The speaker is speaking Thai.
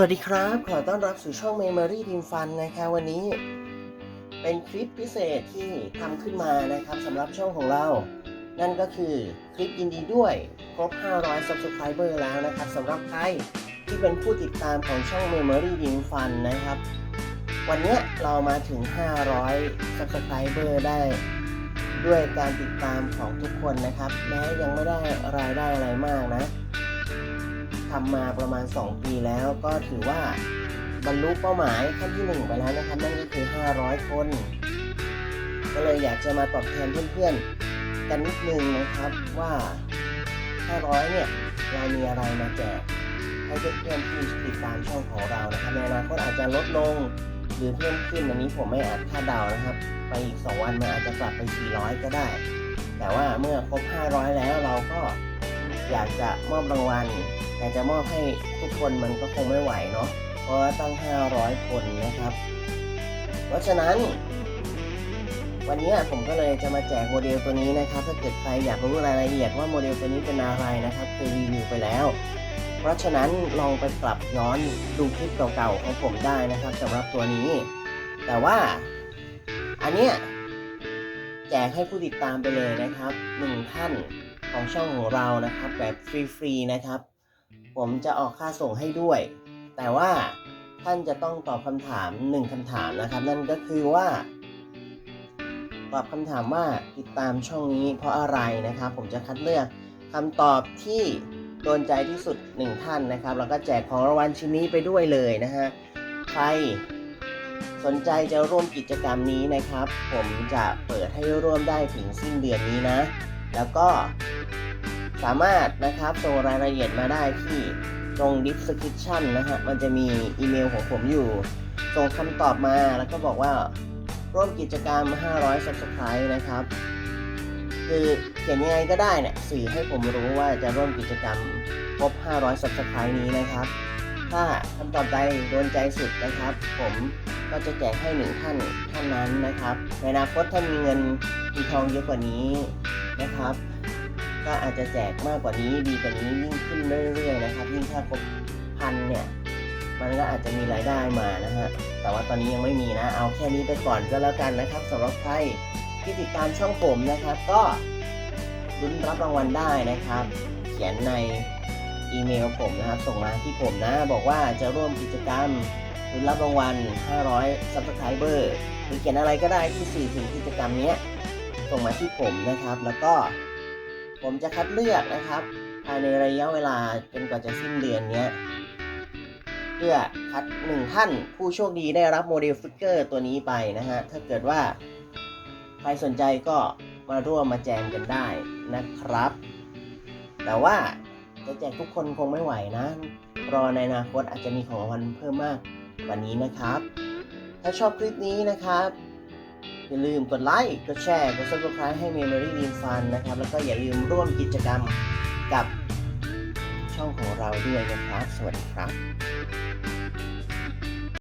สวัสดีครับ ขอต้อนรับสู่ช่อง Memory Team Fun นะคะวันนี้เป็นคลิปพิเศษที่ทำขึ้นมานะครับสำหรับช่องของเรา นั่นก็คือคลิปยินดีด้วย ครบ 500 Subscriber แล้วนะครับสำหรับใครที่เป็นผู้ติดตามของช่อง Memory Team Fun นะครับ วันนี้เรามาถึง 500 Subscriber ได้ ด้วยการติดตามของทุกคนนะครับ แม้ยังไม่ได้รายได้อะไรมากนะ ทำมาประมาณ 2 ปีแล้วก็ถือว่าบรรลุเป้าหมายขั้นที่ 1 ไปแล้วนะครับนั่นก็คือ 500 คน ก็เลยอยากจะมาตอบแทนเพื่อนๆ กันนิดนึงนะครับว่า 500 เนี่ย เรามีอะไรมาแจกให้เพื่อนๆที่ติดตามช่องของเรานะครับในอนาคตอาจจะลดลงหรือเพิ่มขึ้นอันนี้ผมไม่อาจคาดเดานะครับ ไปอีก 2 วันมันอาจจะกลับไป 400 ก็ได้ แต่ว่าเมื่อครบ 500 แล้วเราก็ อยากจะมอบรางวัลแต่จะมอบให้ทุกคนมันก็คงไม่ไหวเนาะเพราะตั้ง 500 คนนะครับ เพราะฉะนั้น วันนี้ผมก็เลยจะมาแจกโมเดลตัวนี้นะครับ ถ้าเกิดใครอยากรู้รายละเอียดว่าโมเดลตัวนี้เป็นอะไรนะครับเคยรีวิวไปแล้ว เพราะฉะนั้นลองไปกลับย้อนดูคลิปเก่าๆของผมได้นะครับสำหรับตัวนี้ แต่ว่าอันเนี้ยแจกให้ผู้ติดตามไปเลยนะครับหนึ่งท่าน ของช่องของเรานะครับแบบฟรีๆนะครับ ผมจะออกค่าส่งให้ด้วย แต่ว่าท่านจะต้องตอบคำถามหนึ่งคำถามนะครับ นั่นก็คือว่า ตอบคำถามว่าติดตามช่องนี้เพราะอะไรนะครับ ผมจะคัดเลือกคำตอบที่โดนใจที่สุดหนึ่งท่านนะครับ แล้วก็แจกของรางวัลชิ้นนี้ไปด้วยเลยนะฮะใครสนใจจะร่วมกิจกรรมนี้นะครับ ผมจะเปิดให้ร่วมได้ถึงสิ้นเดือนนี้นะ แล้วก็ สามารถนะครับส่งรายละเอียดมาได้ที่ตรง description นะฮะมันจะมีอีเมลของผมอยู่ ส่งคำตอบมาแล้วก็บอกว่าร่วมกิจกรรม 500 subscribe นะครับ คือเขียนยังไงก็ได้เนี่ยสื่อให้ผมรู้ว่าจะร่วมกิจกรรมครบ 500 subscribe นี้นะครับ ถ้าคำตอบใดโดนใจสุดนะครับ ผมก็จะแจกให้หนึ่งท่านท่านนั้นนะครับ ในอนาคตถ้ามีเงินมีทองเยอะกว่านี้นะครับ ก็อาจจะแจกมากกว่านี้ดีกว่านี้ยิ่งขึ้นเรื่อยๆนะครับยิ่งถ้าครบพันเนี่ยมันก็อาจจะมีรายได้มานะฮะแต่ว่าตอนนี้ยังไม่มีนะ เอาแค่นี้ไปก่อนก็แล้วกันนะครับสำหรับใครที่ติดตามช่องผมนะครับ ก็ลุ้นรับรางวัลได้นะครับ เขียนในอีเมลผมนะครับ ส่งมาที่ผมนะ บอกว่าจะร่วมกิจกรรมลุ้นรับรางวัล 500 subscriber หรือเขียนอะไรก็ได้ที่สื่อถึงกิจกรรมนี้ส่งมาที่ผมนะครับ แล้วก็ ผมจะคัดเลือกนะครับ ภายในระยะเวลาจนกว่าจะสิ้นเดือนนี้เพื่อคัดหนึ่งท่านผู้โชคดีได้รับโมเดลฟิกเกอร์ตัวนี้ไปนะฮะ ถ้าเกิดว่า ใครสนใจก็มาร่วมมาแจมกันได้นะครับ แต่ว่าจะแจกทุกคนคงไม่ไหวนะ รอในอนาคตอาจจะมีของรางวัลเพิ่มมากกว่านี้นะครับ ถ้าชอบคลิปนี้นะครับ อย่าลืมกดไลค์ กดแชร์ กด subscribe ให้ Memory Dream Fun นะครับ แล้วก็อย่าลืมร่วมกิจกรรมกับช่องของเราด้วยนะครับ สวัสดีครับ